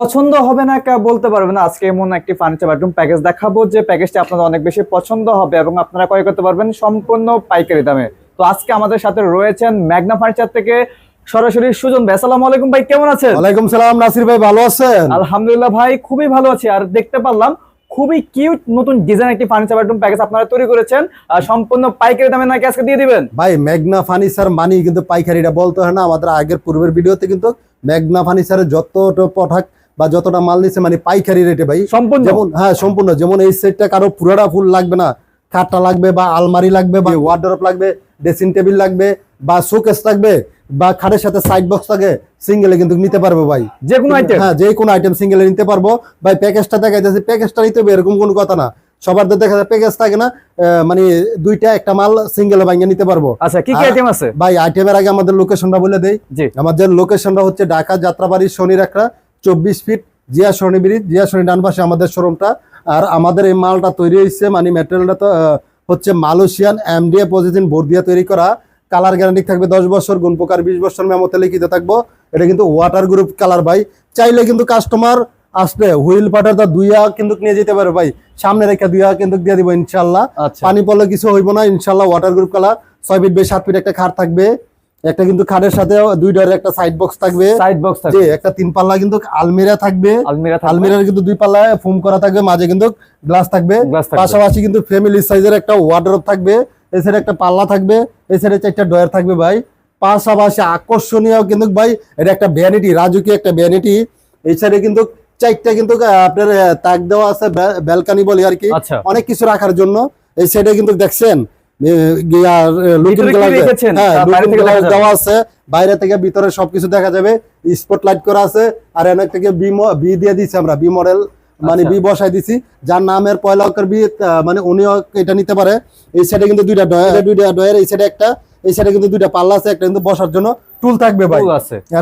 পছন্দ হবে না কা বলতে পারবে না। আজকে এমন একটি ফার্নিচার বেডরুম প্যাকেজ দেখাবো যে প্যাকেজটি আপনাদের অনেক বেশি পছন্দ হবে এবং আপনারা ক্রয় করতে পারবেন সম্পূর্ণ পাইকারি দামে। তো আজকে আমাদের সাথে রয়েছেন ম্যাগনা ফার্নিচার থেকে সরাসরি সুজন ভাই। আসসালামু আলাইকুম ভাই কেমন আছেন? ওয়ালাইকুম সালাম নাসির ভাই ভালো আছেন? আলহামদুলিল্লাহ ভাই খুবই ভালো আছি। আর দেখতে পারলাম খুবই কিউট নতুন ডিজাইন একটি ফার্নিচার বেডরুম প্যাকেজ আপনারা তৈরি করেছেন। আর সম্পূর্ণ পাইকারি দামে নাকি আজকে দিয়ে দিবেন? ভাই মেঘনা ফার্নিচার মানি কিন্তু পাইকারিটা বলতে হয় না। আমাদের আগের পূর্বের ভিডিওতে কিন্তু মেঘনা ফার্নিচারের যতটা পঠাক বা যতটা মাল নিচ্ছে মানে পাইকারি রেটে ভাই। সম্পূর্ণ? যেমন হ্যাঁ সম্পূর্ণ। যেমন এই সেটটা কারও পুরোটা ফুল লাগবে না। খাটটা লাগবে বা আলমারি লাগবে বা ওয়ার্ডরোব লাগবে ড্রেসিং টেবিল লাগবে বা শোকেস লাগবে বা খাটের সাথে সাইড বক্স থাকে সিঙ্গেলে কিন্তু নিতে পারব ভাই। যে কোনো আইটেম হ্যাঁ যে কোনো আইটেম সিঙ্গেলে নিতে পারব। ভাই প্যাকেজটা দেখা যাচ্ছে প্যাকেজটা নিতে হবে এরকম কোনো কথা না। সবার তো দেখা যায় প্যাকেজ থাকে না মানে দুইটা একটা মাল সিঙ্গেল ভাঙিয়ে নিতে পারব। আচ্ছা কি কি আইটেম আছে? ভাই আইটেমের আগে আমাদের লোকেশনটা বলে দেই। আমাদের লোকেশনটা হচ্ছে ঢাকা যাত্রাবাড়ি শনির একটা চব্বিশ ফিট জিয়া শনি ব্রিজ জিয়া শনি ডান পাশে আমাদের শোরুমটা। আর আমাদের এই মালটা তৈরি হয়েছে মানে ম্যাটেরিয়ালটা তো হচ্ছে মালয়েশিয়ান এমডিএ পজিশন বোর্ড দিয়ে তৈরি করা। কালার গ্যারান্টি থাকবে দশ বছর গুণ প্রকার বিশ বছর মেমোতে লিখিত থাকব। এটা কিন্তু ওয়াটার গ্রুপ কালার ভাই। চাইলে কিন্তু কাস্টমার আসলে হুইল পাটারটা দুইয়া কিন্তু নিয়ে যেতে পারে ভাই। সামনে রেখে দুইয়া কিন্তু দিয়ে দিব ইনশাল্লাহ আচ্ছা। পানি পড়লে কিছু হইব না ইনশাল্লাহ ওয়াটার গ্রুপ কালার ছয় ফিট বেশ সাত ফিট একটা খাট থাকবে। একটা কিন্তু খাটের সাথে দুই ডোরের একটা সাইড বক্স থাকবে। সাইড বক্স থাকবে। একটা তিন পাল্লা কিন্তু আলমিরা থাকবে। আলমিরা থাকবে। আলমিরার কিন্তু দুই পাল্লায় ফোম করা থাকবে মাঝে কিন্তু গ্লাস থাকবে। পাশাপাশি কিন্তু ফ্যামিলি সাইজের একটা ওয়ার্ডরোব থাকবে। এই সাইডে একটা পাল্লা থাকবে এই সাইডে চারটা ডয়ার থাকবে ভাই। পাশাপাশি আকর্ষণীয় কিন্তু ভাই এটা একটা ভ্যানিটি রাজুকি একটা ভ্যানিটি এই সাইডে কিন্তু চারটা কিন্তু আপনার তাক দেওয়া আছে ব্যালকানি বলি আর কি। আচ্ছা। অনেক কিছু রাখার জন্য। এই সাইডে কিন্তু দেখছেন হ্যাঁ বাইরে থেকে ভিতরে সবকিছু দেখা যাবে স্পট লাইট করা আছে আর অনেক থেকে বি বি দিয়ে দিছি আমরা বি মডেল মানে আচ্ছা। বি বসাই দিছি যার নামের পয়লা অক্ষর বি মানে উনিও এটা নিতে পারে। এই সাইডে কিন্তু দুইটা ডয়ার দুইটা ডয়ার এই সাইডে একটা এই সাইডে কিন্তু দুইটা পাল্লা আছে একটা কিন্তু বসার জন্য টুল থাকবে ভাই।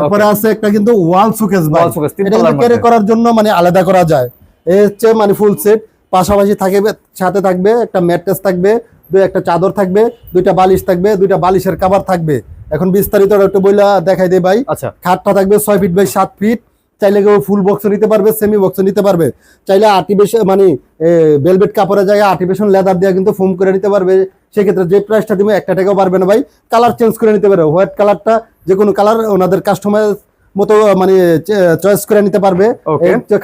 ফুল আছে। একটা কিন্তু ওয়াল সুকেস ভাই। এটা কিন্তু ক্যারি করার জন্য মানে আলাদা করা যায়। এই হচ্ছে মানে ফুল সেট পাশাপাশি থাকবে সাথে থাকবে একটা ম্যাট্রেস থাকবে দুই একটা চাদর থাকবে দুইটা বালিশ থাকবে দুইটা বালিশের কাভার থাকবে। এখন বিস্তারিত একটু বইলা দেখাই দেই ভাই। আচ্ছা। খাটটা থাকবে ছয় ফিট বাই সাত ফিট চাইলে কেউ ফুল বক্স নিতে পারবে সেমি বক্স নিতে পারবে। চাইলে আর্টিফিশিয়াল মানে ভেলভেট কাপড়ের জায়গায় আর্টিফিশিয়াল লেদার দিয়ে কিন্তু ফোম করে নিতে পারবে। সেক্ষেত্রে যে প্রাইসটা দিবে একটা টাকাও পারবে না ভাই। কালার চেঞ্জ করে নিতে পারবে। হোয়াইট কালারটা যে কোনো কালার ওনাদের কাস্টমার মতো মানে চয়েস করে নিতে পারবে.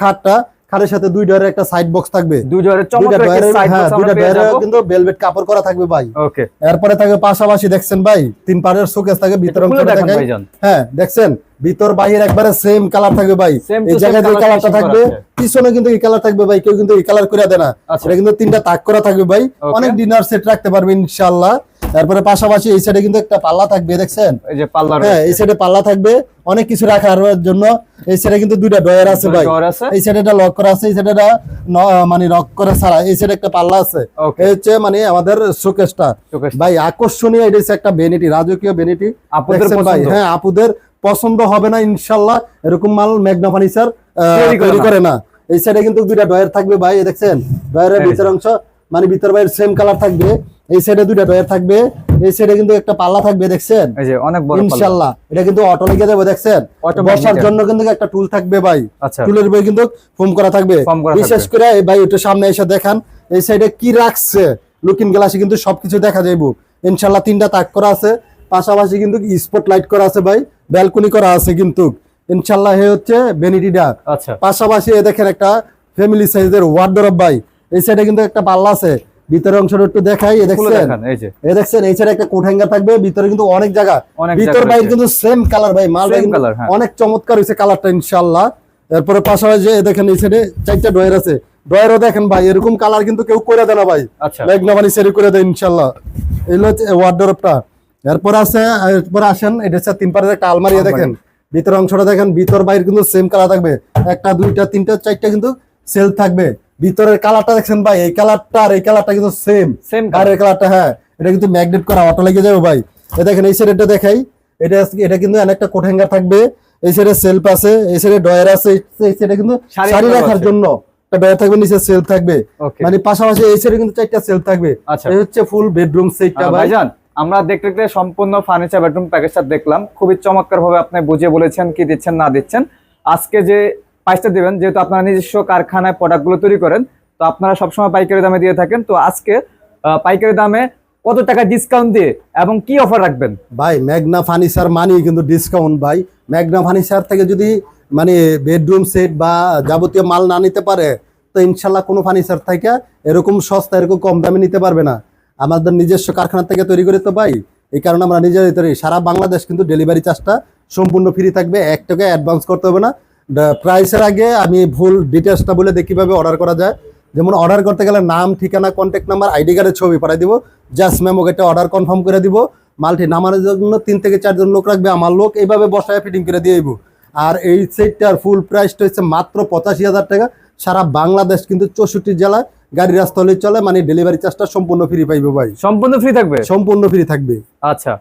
খাটটা খাটের সাথে দুই ডয়ারের একটা সাইড বক্স থাকবে। দুই দুইটা চমৎকার সাইড হ্যাঁ বক্স দুইটা আমরা পেয়ে ডয়ারের কিন্তু ভেলভেট কাপড় করা থাকবে ভাই। ওকে এরপরে থাকবে পাশাপাশি দেখছেন ভাই তিন পাড়ের শোকেস থাকে ভিতর দেখান হ্যাঁ দেখছেন ভিতর বাহির একবারে সেম কালার থাকবে ভাই। এই জায়গায় যে কালারটা থাকবে পিছনে কিন্তু এই কালার থাকবে ভাই কেউ কিন্তু এই কালার করে দেয় না। আচ্ছা। এটা কিন্তু তিনটা তাক করা থাকবে ভাই। অনেক ডিনার সেট রাখতে পারবে ইনশাআল্লাহ। তারপরে পাশাপাশি এই সাইডে কিন্তু একটা পাল্লা থাকবে দেখছেন? এই যে পাল্লা হ্যাঁ এই সাইডে পাল্লা থাকবে অনেক কিছু রাখার জন্য। এই সাইডে কিন্তু দুইটা ডয়ার আছে ভাই। এই সাইডে একটা লক করা আছে এই সাইডে একটা মানে লক করা ছাড়া এই সাইডে একটা পাল্লা আছে। এই হচ্ছে মানে আমাদের শোকেসটা ভাই আকর্ষণীয় এটা হচ্ছে একটা বেনিটি রাজকীয় বেনিটি দেখছেন ভাই? হ্যাঁ আপুদের পছন্দ হবে না ইনশাল্লাহ। এরকম মাল মেঘনা ফার্নিচার তৈরি করে না। এই সাইডে কিন্তু দুইটা ডয়ার থাকবে ভাই দেখছেন? ডয়ারের ভিতর অংশ মানে ভিতর বাইরের সেম কালার থাকবে। এই সাইডে দুইটা ডয়ার থাকবে এই সাইডে কিন্তু একটা পাল্লা থাকবে দেখছেন? এই যে অনেক বড় পাল্লা। ইনশাল্লাহ এটা কিন্তু অটো লেগে যাবে দেখছেন? বসার জন্য কিন্তু একটা টুল থাকবে ভাই। আচ্ছা। টুলের বই কিন্তু ফোম করা থাকবে। বিশেষ করে এই ভাই একটু সামনে এসে দেখান এই সাইডে কি রাখছে? লুকিং গ্লাসে কিন্তু সবকিছু দেখা যাইব। ইনশাল্লাহ তিনটা তাক করা আছে পাশাপাশি কিন্তু স্পট লাইট করা আছে ভাই ব্যালকনি করা আছে কিন্তু। ইনশাল্লাহ এ হচ্ছে বেনিটিটা আচ্ছা। পাশাপাশি এ দেখেন একটা ফ্যামিলি সাইজের ওয়ার্ডরোব ভাই। এই সাইডে কিন্তু একটা পাল্লা আছে। ভিতরের অংশটা একটু দেখাই এ দেখছেন? যে। দেখছেন এই সাইডে একটা কোট হ্যাঙ্গার থাকবে ভিতরে কিন্তু অনেক জায়গা। ভিতর বাইরে কিন্তু সেম কালার ভাই মাল হ্যাঁ। অনেক চমৎকার হয়েছে কালারটা ইনশাল্লাহ এরপরে পাশাপাশি দেখেন এই সাইডে চারটা ডয়ার আছে। ডয়ারও দেখেন ভাই এরকম কালার কিন্তু কেউ করে দেয় না ভাই। আচ্ছা। মেঘনা বানি সেরি করে দেয় ইনশাল্লাহ এগুলো হচ্ছে ওয়ার্ডরোবটা এরপর আছে এরপর আসেন এটা হচ্ছে তিন পারের একটা আলমারি আলমারি। দেখেন। ভিতর অংশটা দেখেন ভিতর বাইরে কিন্তু সেম কালার থাকবে। একটা দুইটা তিনটা চারটা কিন্তু সেল থাকবে। ভিতরের কালারটা দেখছেন ভাই এই কালারটা আর এই কালারটা কিন্তু সেম সেম বাইরের কালারটা হ্যাঁ এটা কিন্তু ম্যাগনেট করা অটো লেগে যাবে ভাই। এ দেখেন এই সাইডটা দেখাই। এটা এটা কিন্তু অনেকটা কোট হ্যাঙ্গার থাকবে। এই সাইডে সেলফ আছে এই সাইডে ডয়ার আছে এই সাইডে কিন্তু শাড়ি রাখার জন্য একটা ডয়ার থাকবে নিচে সেল থাকবে। মানে পাশাপাশি এই সাইডে কিন্তু চারটা সেল থাকবে। আচ্ছা। এই হচ্ছে ফুল বেডরুম সেটটা ভাই। ভাইজান আমরা দেখতে দেখতে সম্পূর্ণ ফার্নিচার বেডরুম প্যাকেজটা দেখলাম। খুবই চমৎকার ভাবে আপনি বুঝিয়ে বলেছেন কি দিচ্ছেন না দিচ্ছেন। আজকে যে প্রাইসটা দেবেন। যেহেতু আপনারা নিজস্ব কারখানায় প্রোডাক্টগুলো তৈরি করেন, তো আপনারা সবসময় পাইকারি দামে দিয়ে থাকেন। তো আজকে পাইকারি দামে কত টাকা ডিসকাউন্ট দিয়ে এবং কি অফার রাখবেন? ভাই ম্যাগনা ফার্নিচার মানি কিন্তু ডিসকাউন্ট ভাই। ম্যাগনা ফার্নিচার থেকে যদি মানে বেডরুম সেট বা যাবতীয় মাল না নিতে পারে, তো ইনশাল্লাহ কোনো ফার্নিচার থেকে এরকম সস্তা, এরকম কম দামে নিতে পারবে না। আমাদের নিজস্ব কারখানা থেকে তৈরি করে তো ভাই। এই কারণে আমরা নিজেরাই তৈরি। সারা বাংলাদেশ কিন্তু ডেলিভারি চার্জটা সম্পূর্ণ ফ্রি থাকবে। এক টাকা অ্যাডভান্স করতে হবে না। প্রাইসের আগে আমি ভুল ডিটেলসটা বলে দেখি কীভাবে অর্ডার করা যায়। যেমন অর্ডার করতে গেলে নাম ঠিকানা কন্ট্যাক্ট নাম্বার আইডি কার্ডের ছবি পাঠিয়ে দিব। জাস্ট ম্যাম ওকে একটা অর্ডার কনফার্ম করে দিব। মালটি নামানোর জন্য তিন থেকে চারজন লোক রাখবে আমার লোক। এইভাবে বসায় ফিটিং করে দিয়ে দিব। আর এই সেটটার ফুল প্রাইসটা হচ্ছে মাত্র পঁচাশি হাজার টাকা। সারা বাংলাদেশ কিন্তু চৌষট্টি জেলায় গাড়ি রাস্তা হলে চলে মানে ডেলিভারি চার্জটা সম্পূর্ণ ফ্রি পাইবে ভাই। সম্পূর্ণ ফ্রি থাকবে? সম্পূর্ণ ফ্রি থাকবে। আচ্ছা।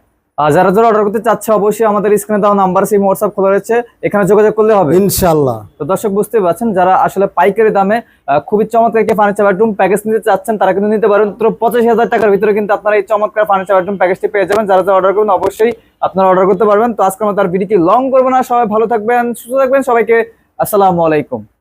যারা যারা অর্ডার করতে চাচ্ছে অবশ্যই আমাদের স্ক্রিনে দেওয়া নাম্বার সেই হোয়াটসঅ্যাপ খোলা রয়েছে। এখানে যোগাযোগ করলে হবে। ইনশাল্লাহ তো দর্শক বুঝতে পারছেন যারা আসলে পাইকারি দামে খুবই চমৎকার একটি ফার্নিচার বেডরুম প্যাকেজ নিতে চাচ্ছেন তারা কিন্তু নিতে পারেন মাত্র পঁচাশি হাজার টাকার ভিতরে কিন্তু আপনারা এই চমৎকার ফার্নিচার বেডরুম প্যাকেজটি পেয়ে যাবেন। যারা যারা অর্ডার করবেন অবশ্যই আপনারা অর্ডার করতে পারবেন। তো আজকের মতো আর ভিডিওটি লং করব না। সবাই ভালো থাকবেন সুস্থ থাকবেন। সবাইকে আসসালামু আলাইকুম।